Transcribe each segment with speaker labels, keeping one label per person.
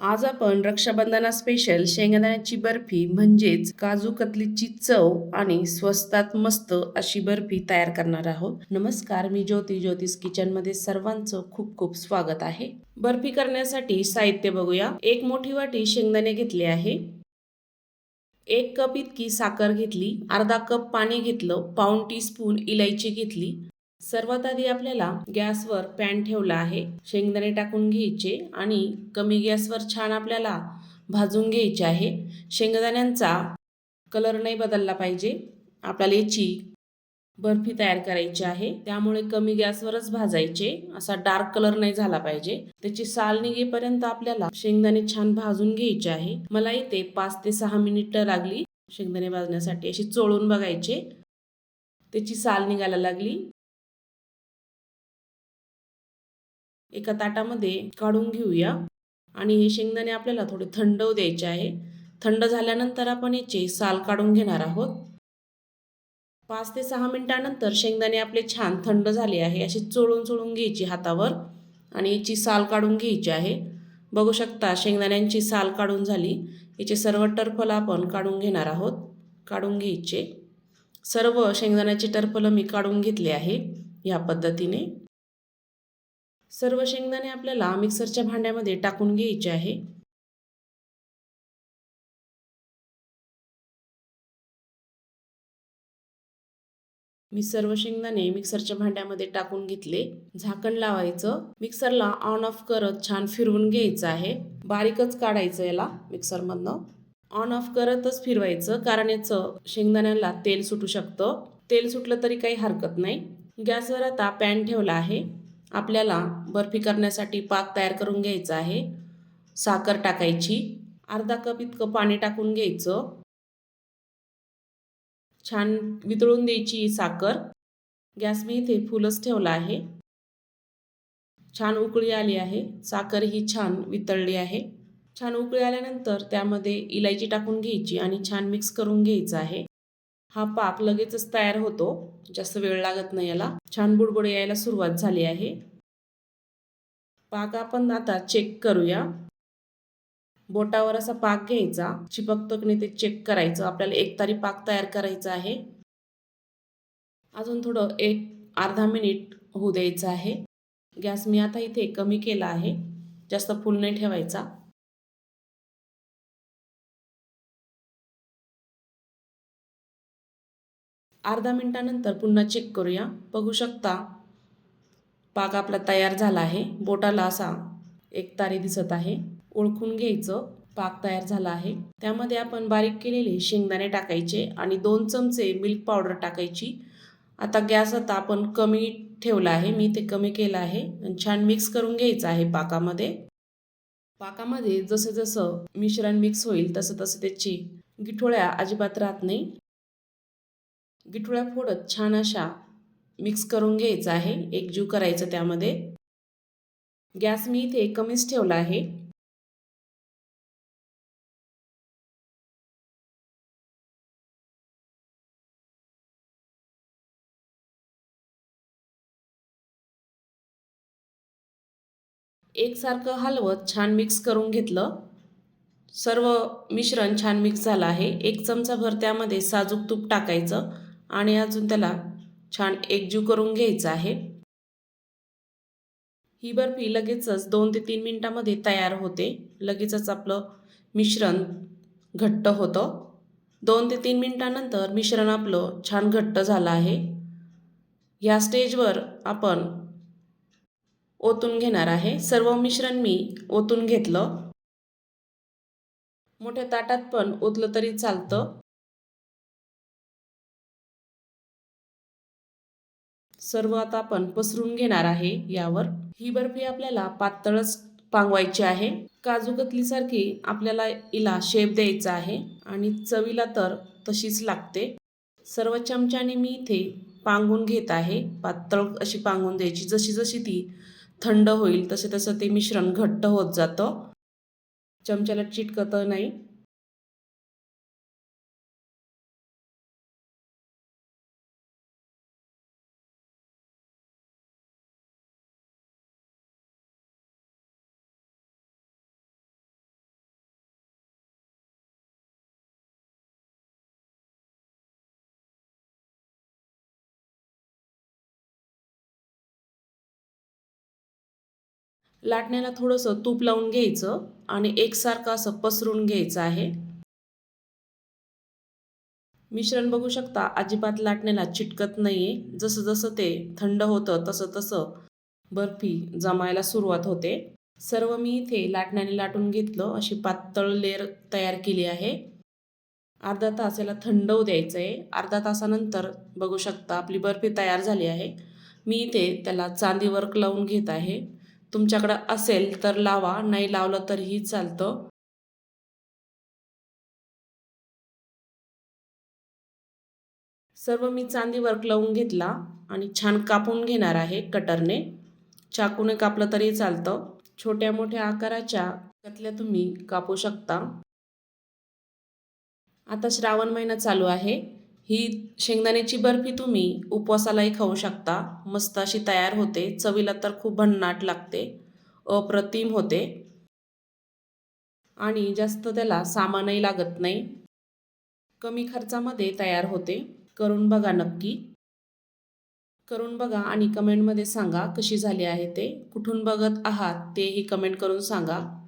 Speaker 1: आज आपण रक्षाबंधना स्पेशल शेंगदाण्याची बर्फी म्हणजेच काजू कतलीची चव आणि स्वस्तात मस्त अशी बर्फी तयार करणार आहोत. नमस्कार मी ज्योती ज्योतिष किचनमध्ये सर्वांचं खूप खूप स्वागत आहे. बर्फी करण्यासाठी साहित्य बघूया. एक मोठी वाटी शेंगदाणे घेतले आहे. एक कप इतकी साखर घेतली. अर्धा कप पाणी घेतलं. पाऊण टी स्पून इलायची घेतली. सर्वात आधी आपल्याला गॅसवर पॅन ठेवला आहे. शेंगदाणे टाकून घ्यायचे आणि कमी गॅसवर छान आपल्याला भाजून घ्यायचे आहे. शेंगदाण्यांचा कलर नाही बदलला पाहिजे. आपल्याला याची बर्फी तयार करायची आहे. त्यामुळे कमी गॅसवरच भाजायचे. असा डार्क कलर नाही झाला पाहिजे. त्याची साल निघेपर्यंत आपल्याला शेंगदाणे छान भाजून घ्यायचे आहे. मला इथे पाच ते सहा मिनिटं लागली. शेंगदाणे भाजण्यासाठी अशी चोळून बघायचे. त्याची साल निघायला लागली. एका ताटामध्ये काढून घेऊया. आणि हे शेंगदाणे आपल्याला थोडे थंड द्यायचे आहे. थंड झाल्यानंतर आपण याचे साल काढून घेणार आहोत. पाच ते सहा मिनिटानंतर शेंगदाणे आपले छान थंड झाले आहे. अशी चोळून चोळून घ्यायची हातावर. आणि याची साल काढून घ्यायची आहे. बघू शकता शेंगदाण्यांची साल काढून झाली. याचे सर्व टरफलं आपण काढून घेणार आहोत. काढून घ्यायचे. सर्व शेंगदाण्याचे टरफलं मी काढून घेतले आहे या पद्धतीने. सर्व शेंगदाणे आपल्याला मिक्सरच्या भांड्यामध्ये टाकून घ्यायचे आहे. मी सर्व शेंगदाणे मिक्सरच्या भांड्यामध्ये टाकून घेतले. झाकण लावायचं. मिक्सरला ऑन ऑफ करत छान फिरवून घ्यायचं आहे. बारीकच काढायचं याला मिक्सरमधनं. ऑन ऑफ करतच फिरवायचं कारण याचं शेंगदाण्याला तेल सुटू शकतं. तेल सुटलं तरी काही हरकत नाही. गॅसवर आता पॅन ठेवला आहे. आपल्याला बर्फी करण्यासाठी पाक तयार करून घ्यायचा आहे. साखर टाकायची. अर्धा कप इतकं पाणी टाकून घ्यायचं. छान वितळून द्यायची साखर. गॅस मी इथे फुलच ठेवला आहे. छान उकळी आली आहे. साखर ही छान वितळली आहे. छान उकळी आल्यानंतर त्यामध्ये इलायची टाकून घ्यायची आणि छान मिक्स करून घ्यायचं आहे. हा पाक लगेचच तयार होतो. जास्त वेळ लागत नाही याला. छान बुडबुड यायला सुरुवात झाली आहे. पाक आपण आता चेक करूया. बोटावर असा पाक घ्यायचा. चिपकतो की नाही ते चेक करायचं. आपल्याला एक तारी पाक तयार करायचा आहे. अजून थोडं एक अर्धा मिनिट होऊ द्यायचं आहे. गॅस मी आता इथे कमी केला आहे. जास्त फुल नाही ठेवायचा. अर्धा मिनटानंतर पुन्हा चेक करूया. बघू शकता पाक आपला तयार झाला आहे. बोटाला असा एक तारी दिसत आहे. ओळखून घ्यायचं पाक तयार झाला आहे. त्यामध्ये आपण बारीक केलेले शेंगदाणे टाकायचे आणि दोन चमचे मिल्क पावडर टाकायची. आता गॅस आता आपण कमी ठेवला आहे. मी ते कमी केलं आहे. आणि छान मिक्स करून घ्यायचं आहे पाकामध्ये. पाकामध्ये जसं जसं मिश्रण मिक्स होईल तसं तसं त्याची गिठोळ्या अजिबात राहत नाही. गिठोळ्या फोडत छान अशा मिक्स करून घ्यायचं आहे. एकजीव करायचं त्यामध्ये. गॅस मी इथे कमीच ठेवला आहे. एकसारखं हलवत छान मिक्स करून घेतलं. सर्व मिश्रण छान मिक्स झालं आहे. एक चमचाभर त्यामध्ये साजूक तूप टाकायचं. आणि अजून त्याला छान एकजीव करून घ्यायचं आहे. ही बर्फी लगेचच दोन ते तीन मिनटामध्ये तयार होते. लगेचच आपलं मिश्रण घट्ट होतं. दोन ते तीन मिनटानंतर मिश्रण आपलं छान घट्ट झालं आहे. या स्टेजवर आपण ओतून घेणार आहे. सर्व मिश्रण मी ओतून घेतलं. मोठ्या ताटात पण ओतलं तरी चालतं. सर्व आता आपण पसरून घेणार आहे यावर. ही बर्फी आपल्याला पातळच पांगवायची आहे. काजू कतलीसारखी आपल्याला हिला शेप द्यायचा आहे आणि चवीला तर तशीच लागते. सर्व चमच्याने मी इथे पांगून घेत आहे. पातळ अशी पांगून द्यायची. जशी जशी ती थंड होईल तसे तसं ते मिश्रण घट्ट होत जातं. चमच्याला चिटकतं नाही. लाटण्याला थोडंसं तूप लावून घ्यायचं आणि एकसारखं असं पसरून घ्यायचं आहे. मिश्रण बघू शकता अजिबात लाटण्याला चिटकत नाही आहे जसं जसं ते थंड होतं तसं तसं बर्फी जमायला सुरुवात होते. सर्व मी इथे लाटण्याने लाटून घेतलं. अशी पातळ लेअर तयार केली आहे. अर्धा तास याला थंड होऊ द्यायचं आहे अर्धा तासानंतर बघू शकता आपली बर्फी तयार झाली आहे. मी इथे त्याला चांदी वर्क लावून घेत आहे. तुमच्याकडं असेल तर लावा नाही लावलं तरीही चालतं. सर्व मी चांदी वर्क लावून घेतला आणि छान कापून घेणार आहे कटरने. चाकूने कापलं तरी चालतं. छोट्या मोठ्या आकाराच्या कतल्या तुम्ही कापू शकता. आता श्रावण महिना चालू आहे. ही शेंगदाण्याची बर्फी तुम्ही उपवासालाही खाऊ शकता. मस्त अशी तयार होते. चवीला तर खूप भन्नाट लागते. अप्रतिम होते. आणि जास्त त्याला सामानही लागत नाही. कमी खर्चामध्ये तयार होते. करून बघा नक्की. करून बघा आणि कमेंटमध्ये सांगा कशी झाली आहे ते. कुठून बघत आहात तेही कमेंट करून सांगा.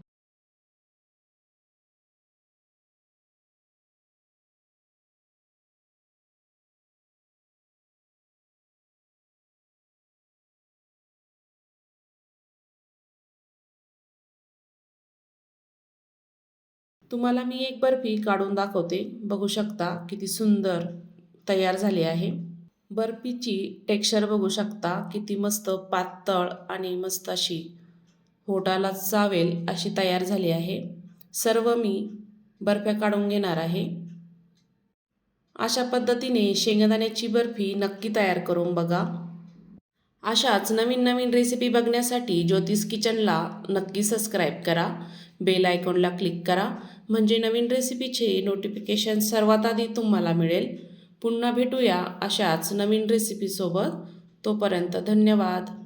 Speaker 1: तुम्हाला मी एक बर्फी काढून दाखवते. बघू शकता किती सुंदर तयार झाली आहे. बर्फीची टेक्स्चर बघू शकता किती मस्त पातळ आणि मस्त अशी होटाला चावेल अशी तयार झाली आहे. सर्व मी बर्फ्या काढून घेणार आहे. अशा पद्धतीने शेंगदाण्याची बर्फी नक्की तयार करून बघा. अशाच नवीन नवीन रेसिपी बघण्यासाठी ज्योतिष किचनला नक्की सबस्क्राईब करा. बेल आयकॉनला क्लिक करा. म्हणजे नवीन रेसिपीचे नोटिफिकेशन सर्वात आधी तुम्हाला मिळेल. पुन्हा भेटूया अशाच नवीन रेसिपीसोबत तोपर्यंत धन्यवाद.